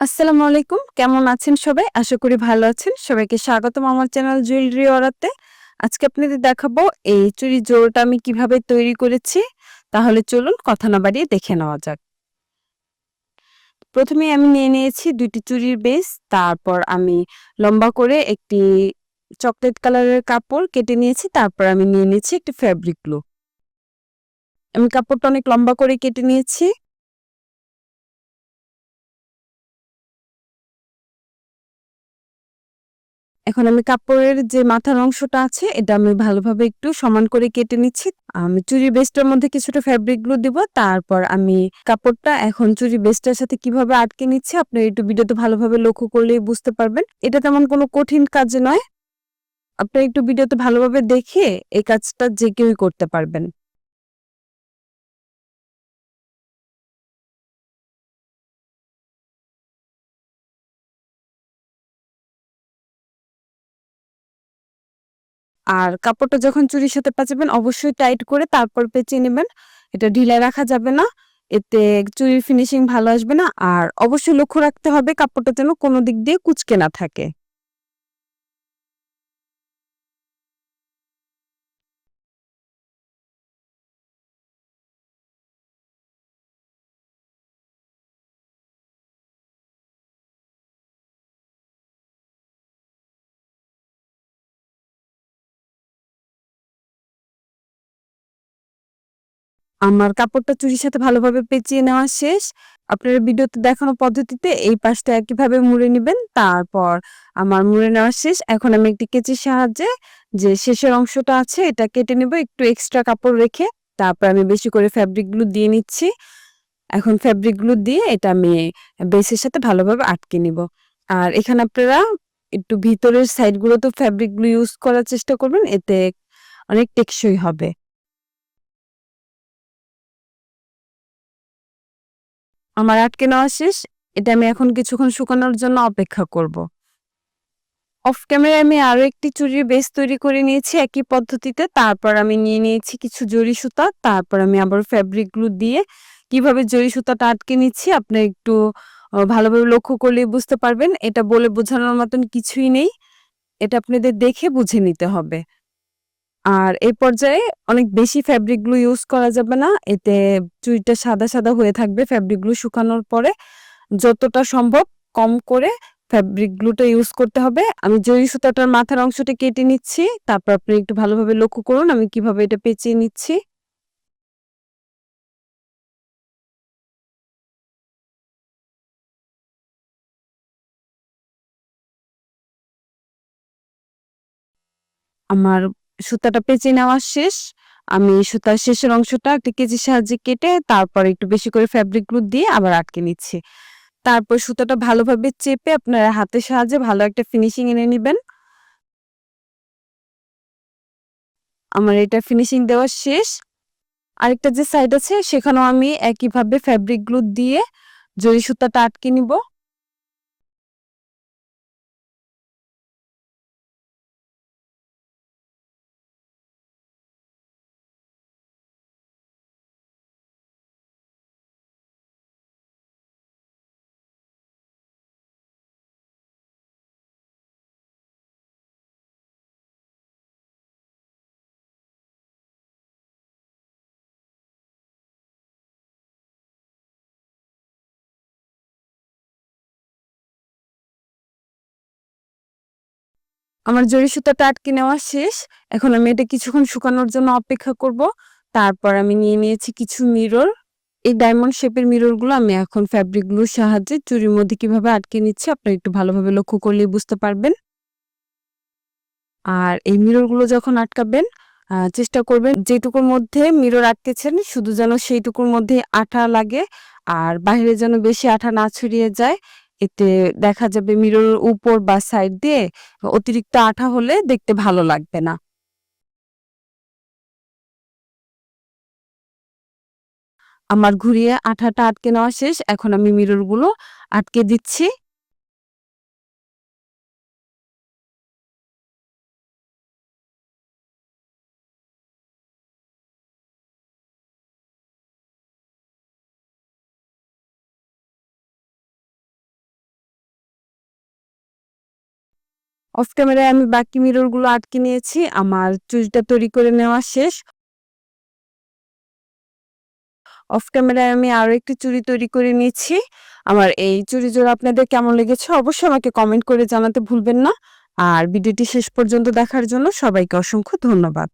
আসসালামু আলাইকুম। কেমন আছেন সবাই? আশা করি ভালো আছেন। সবাইকে স্বাগতম আমার চ্যানেল জুয়েলারি অর্ডারতে আজকে আপনাদের দেখাবো এই চুড়ির জোড়াটা আমি কীভাবে তৈরি করেছি। তাহলে চলুন কথা না বাড়িয়ে দেখে নেওয়া যাক। প্রথমে আমি নিয়ে নিয়েছি ২ টি চুড়ির বেস। তারপর আমি লম্বা করে একটি চকলেট কালারের কাপড় কেটে নিয়েছি। তারপর আমি নিয়ে নিয়েছি একটি ফ্যাব্রিক গ্লু। আমি কাপড়টা অনেক লম্বা করে কেটে নিয়েছি। এখন আমি কাপড়ের যে মাথার অংশটা আছে, এটা আমি ভালোভাবে একটু সমান করে কেটে নিচ্ছি। আমি চুরি বেস্টের মধ্যে কিছুটা ফেব্রিক গ্লু দিব। তারপর আমি কাপড়টা এখন চুরি বেস্টের সাথে কীভাবে আটকে নিচ্ছি, আপনারা একটু ভিডিওতে ভালোভাবে লক্ষ্য করলেই বুঝতে পারবেন। এটা তেমন কোনো কঠিন কাজ নয়। আপনারা একটু ভিডিওতে ভালোভাবে দেখে এই কাজটা যে কেউই করতে পারবেন। আর কাপড়টা যখন চুরির সাথে পেঁচাবেন, অবশ্যই টাইট করে তারপর পেঁচিয়ে নেবেন। এটা ঢিলায় রাখা যাবে না। এতে চুরির ফিনিশিং ভালো আসবে না। আর অবশ্যই লক্ষ্য রাখতে হবে কাপড়টা যেন কোনো দিক দিয়ে কুচকে না থাকে। আমার কাপড়টা চুরির সাথে ভালোভাবে পেঁচিয়ে নেওয়া শেষ। আপনারা ভিডিওতে দেখানো পদ্ধতিতে এই পাশটা একইভাবে মুড়ে নিবেন। তারপর আমার মুড়ে নেওয়া শেষ। এখন আমি একটি কেচির সাহায্যে যে শেষের অংশটা আছে, এটা কেটে নেব একটু এক্সট্রা কাপড় রেখে। তারপর আমি বেশি করে ফেব্রিক গ্লু দিয়ে নিচ্ছি। এখন ফেব্রিক গ্লু দিয়ে এটা আমি বেসের সাথে ভালোভাবে আটকে নিব। আর এখানে আপনারা একটু ভিতরের সাইড গুলোতেও ফেব্রিক গ্লু ইউজ করার চেষ্টা করবেন। এতে অনেক টেকসই হবে। আমার আটকে নেওয়া শেষ। এটা আমি এখন কিছুক্ষণ শুকানোর জন্য অপেক্ষা করব। অফ ক্যামেরায় আমি আরও একটি চুরির বেস তৈরি করে নিয়েছি একই পদ্ধতিতে। তারপর আমি নিয়ে নিয়েছি কিছু জরি সুতা। তারপর আমি আবার ফেব্রিক গ্লু দিয়ে কীভাবে জরি সুতাটা আটকে নিচ্ছি আপনি একটু ভালোভাবে লক্ষ্য করলেই বুঝতে পারবেন। এটা বলে বোঝানোর মতন কিছুই নেই। এটা আপনাদের দেখে বুঝে নিতে হবে। আর এই পর্যায়ে অনেক বেশি ফেব্রিক গ্লু ইউজ করা যাবে না। এতে চুড়িটা সাদা, সাদা হয়ে থাকবে ফেব্রিক গ্লু শুকানোর পরে। যতটা সম্ভব কম করে ফেব্রিক গ্লুটা ইউজ করতে হবে। আমি জরি সুতাটার মাথার অংশটা কেটে নিচ্ছি। তারপর আপনি একটু ভালোভাবে লক্ষ্য করুন আমি কীভাবে এটা পেঁচিয়ে নিচ্ছি। আমার সুতাটা পেঁচিয়ে নেওয়া শেষ। আমি সুতার শেষের অংশটা একটা কেচির সাহায্যে কেটে তারপর একটু বেশি করে ফ্যাব্রিক গ্লু দিয়ে আবার আটকে নিচ্ছি। তারপর সুতাটা ভালোভাবে চেপে আপনারা হাতের সাহায্যে ভালো একটা ফিনিশিং এনে নেবেন আমার এটা ফিনিশিং দেওয়া শেষ। আরেকটা যে সাইড আছে সেখানেও আমি একইভাবে ফ্যাব্রিক গ্লু দিয়ে জরি সুতাটা আটকে নিব। আমার জরি সুতাটা আটকে নেওয়া শেষ। এখন আমি এটা কিছুক্ষণ শুকানোর জন্য অপেক্ষা করব। তারপর আমি নিয়ে নিয়েছি কিছু মিরর। এই ডায়মন্ড শেপের মিররগুলো আমি এখন ফেব্রিক গ্লুর সাহায্যে চুরির মধ্যে কীভাবে আটকে নিচ্ছি আপনারা একটু ভালোভাবে লক্ষ্য করলেই বুঝতে পারবেন। আর এই মিররগুলো যখন আটকাবেন চেষ্টা করবেন যেটুকুর মধ্যে মিরর আটকেছেন, শুধু যেন সেইটুকুর মধ্যে আঠা লাগে। আর বাহিরে যেন বেশি আঠা না ছড়িয়ে যায়। এতে দেখা যাবে মিররের উপর বা সাইড দিয়ে অতিরিক্ত আঠা হলে দেখতে ভালো লাগবে না। আমার ঘুরিয়ে আঠাটা আটকে নেওয়া শেষ। এখন আমি মিররগুলো আটকে দিচ্ছি। অফ ক্যামেরায় আমি বাকি মিররগুলো আটকে নিয়েছি। আমার চুড়িটা তৈরি করে নেওয়া শেষ। অফ ক্যামেরায় আমি আরও একটি চুড়ি তৈরি করে নিয়েছি। আমার এই চুড়ি জোড়া আপনাদের কেমন লেগেছে অবশ্যই আমাকে কমেন্ট করে জানাতে ভুলবেন না। আর ভিডিওটি শেষ পর্যন্ত দেখার জন্য সবাইকে অসংখ্য ধন্যবাদ।